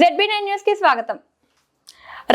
ZB nine న్యూస్కి స్వాగతం.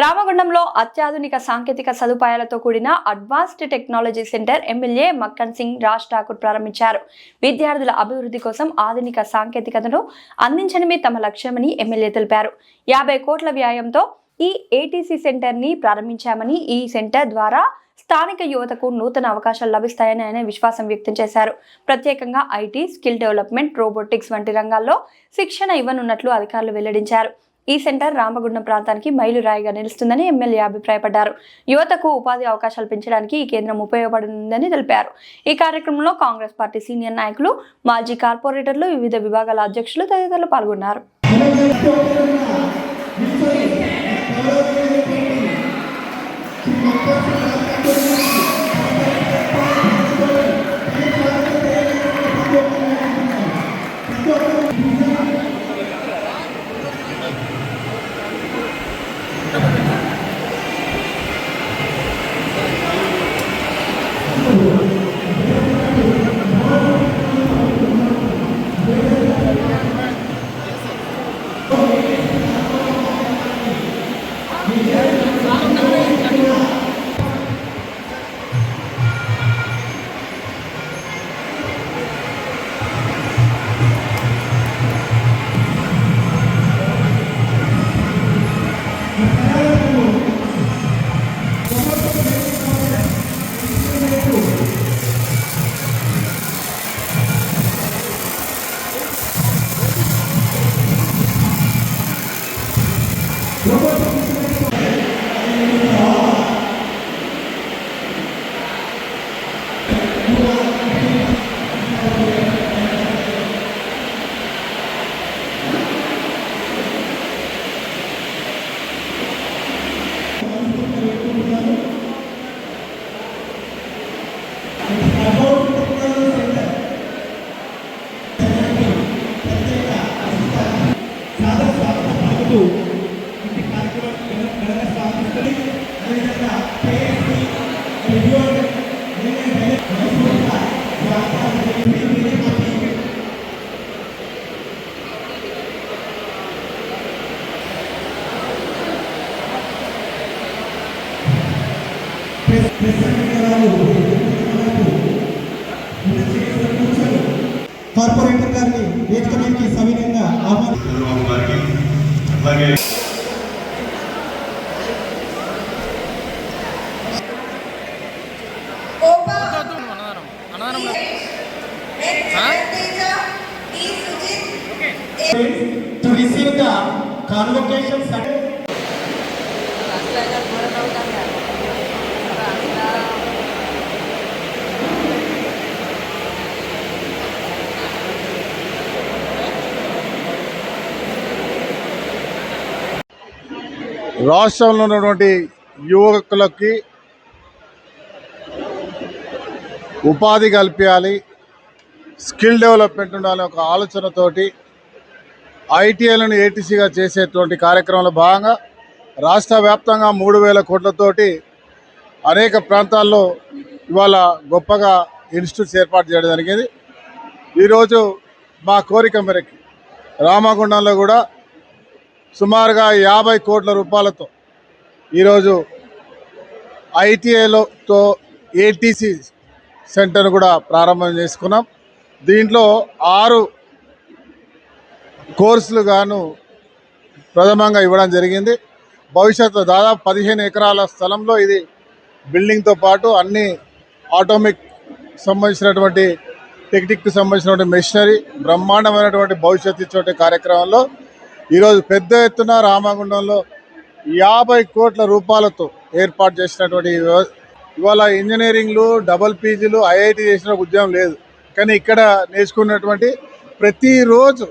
రామగుండంలో అత్యాధునిక సాంకేతిక సదుపాయాలతో కూడిన advanced technology centre MLA Makkan Singh Raj Thakur ప్రారంభించారు. విద్యార్థుల అభివృద్ధి కోసం ఆధునిక సాంకేతికతను అందించడమే తమ లక్ష్యమని ఎమ్మెల్యే తెలిపారు. యాభై కోట్ల వ్యాయంతో ఈ ఏటీసీ సెంటర్ని ప్రారంభించామని ఈ సెంటర్ ద్వారా స్థానిక యువతకు నూతన అవకాశాలు లభిస్తాయని ఆయన విశ్వాసం వ్యక్తం చేశారు. ప్రత్యేకంగా ఐటీ స్కిల్ డెవలప్మెంట్ రోబోటిక్స్ వంటి రంగాల్లో శిక్షణ ఇవ్వనున్నట్లు అధికారులు వెల్లడించారు. ఈ సెంటర్ రామగుండం ప్రాంతానికి మైలురాయిగా నిలుస్తుందని ఎమ్మెల్యే అభిప్రాయపడ్డారు. యువతకు ఉపాధి అవకాశాలు పెంచడానికి ఈ కేంద్రం ఉపయోగపడనుందని తెలిపారు. ఈ కార్యక్రమంలో కాంగ్రెస్ పార్టీ సీనియర్ నాయకులు మాజీ కార్పొరేటర్లు వివిధ విభాగాల అధ్యక్షులు తదితరులు పాల్గొన్నారు. కార్పొరేటర్ గారిని వేదిక మీదకి సవినయంగా ఆహ్వాని చంద్రబాబు గారికి అలాగే to receive the convocation certificate. రాష్ట్రంలో ఉన్నటువంటి యువకులకి ఉపాధి కల్పించాలి స్కిల్ డెవలప్మెంట్ ఉండాలనే ఒక ఆలోచనతోటి ఐటీఐలను ఏటీసీగా చేసేటువంటి కార్యక్రమంలో భాగంగా రాష్ట్ర వ్యాప్తంగా మూడు వేల కోట్లతోటి అనేక ప్రాంతాల్లో ఇవాళ గొప్పగా ఇన్స్టిట్యూట్స్ ఏర్పాటు చేయడం జరిగింది. ఈరోజు మా కోరిక మేరకు రామగుండంలో కూడా సుమారుగా యాభై కోట్ల రూపాయలతో ఈరోజు ఐటీఐలోతో ఏటీసీ సెంటర్ను కూడా ప్రారంభం చేసుకున్నాం. దీంట్లో ఆరు కోర్సులు గాను ప్రథమంగా ఇవ్వడం జరిగింది. భవిష్యత్తులో దాదాపు పదిహేను ఎకరాల స్థలంలో ఇది బిల్డింగ్తో పాటు అన్ని ఆటోమిక్ సంబంధించినటువంటి టెక్నిక్కి సంబంధించినటువంటి మెషినరీ బ్రహ్మాండమైనటువంటి భవిష్యత్తు ఇచ్చే కార్యక్రమంలో ఈరోజు పెద్ద ఎత్తున రామగుండంలో యాభై కోట్ల రూపాయలతో ఏర్పాటు చేసినటువంటి ఇవాళ ఇంజనీరింగ్లు డబల్ పీజీలు ఐఐటి చేసిన ఉద్యోగం లేదు. కానీ ఇక్కడ నేర్చుకున్నటువంటి ప్రతిరోజు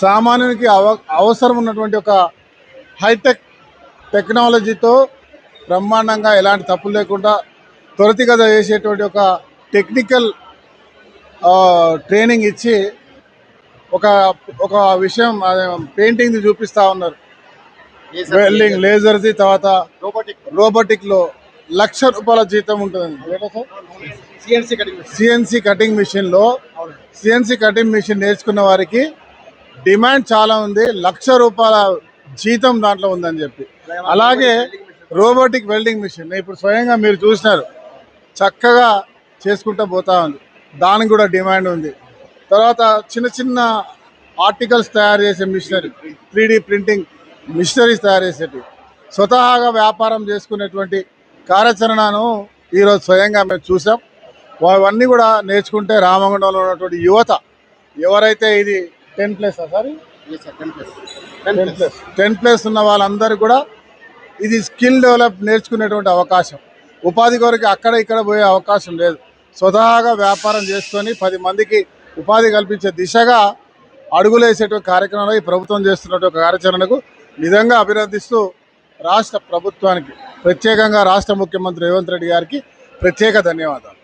సామాన్యునికి అవ అవసరం ఉన్నటువంటి ఒక హైటెక్ టెక్నాలజీతో బ్రహ్మాండంగా ఎలాంటి తప్పులు లేకుండా త్వరితగత చేసేటువంటి ఒక టెక్నికల్ ట్రైనింగ్ ఇచ్చి ఒక ఒక విషయం పెయింటింగ్ చూపిస్తా ఉన్నారు. వెల్డింగ్ లేజర్ది తర్వాత రోబోటిక్లో. లక్ష రూపాయల జీతం ఉంటుంది సిఎన్సి కటింగ్ మిషన్లో సిఎన్సి కటింగ్ మిషన్ నేర్చుకున్న వారికి డిమాండ్ చాలా ఉంది లక్ష రూపాయల జీతం దాంట్లో ఉందని చెప్పి. అలాగే రోబోటిక్ వెల్డింగ్ మిషన్ ఇప్పుడు స్వయంగా మీరు చూసినారు చక్కగా చేసుకుంటూ పోతా ఉంది. దానికి కూడా డిమాండ్ ఉంది. తర్వాత చిన్న చిన్న ఆర్టికల్స్ తయారు చేసే మిషనరీ త్రీ ప్రింటింగ్ మిషనరీస్ తయారు చేసేటివి. స్వతహాగా వ్యాపారం చేసుకునేటువంటి కార్యాచరణను ఈరోజు స్వయంగా మేము చూసాం. అవన్నీ కూడా నేర్చుకుంటే రామగుండంలో ఉన్నటువంటి యువత ఎవరైతే ఇది ten place sir? Ten place. Ten place ఉన్న వాళ్ళందరూ కూడా ఇది స్కిల్ డెవలప్ నేర్చుకునేటువంటి అవకాశం. ఉపాధి కొరకు అక్కడ ఇక్కడ పోయే అవకాశం లేదు. స్వతహాగా వ్యాపారం చేసుకొని పది మందికి ఉపాధి కల్పించే దిశగా అడుగులేసేటువంటి కార్యక్రమంలో ఈ ప్రభుత్వం చేస్తున్నటువంటి కార్యాచరణకు నిజంగా అభినందిస్తూ రాష్ట్ర ప్రభుత్వానికి ప్రత్యేకంగా రాష్ట్ర ముఖ్యమంత్రి రేవంత్ రెడ్డి గారికి ప్రత్యేక ధన్యవాదాలు.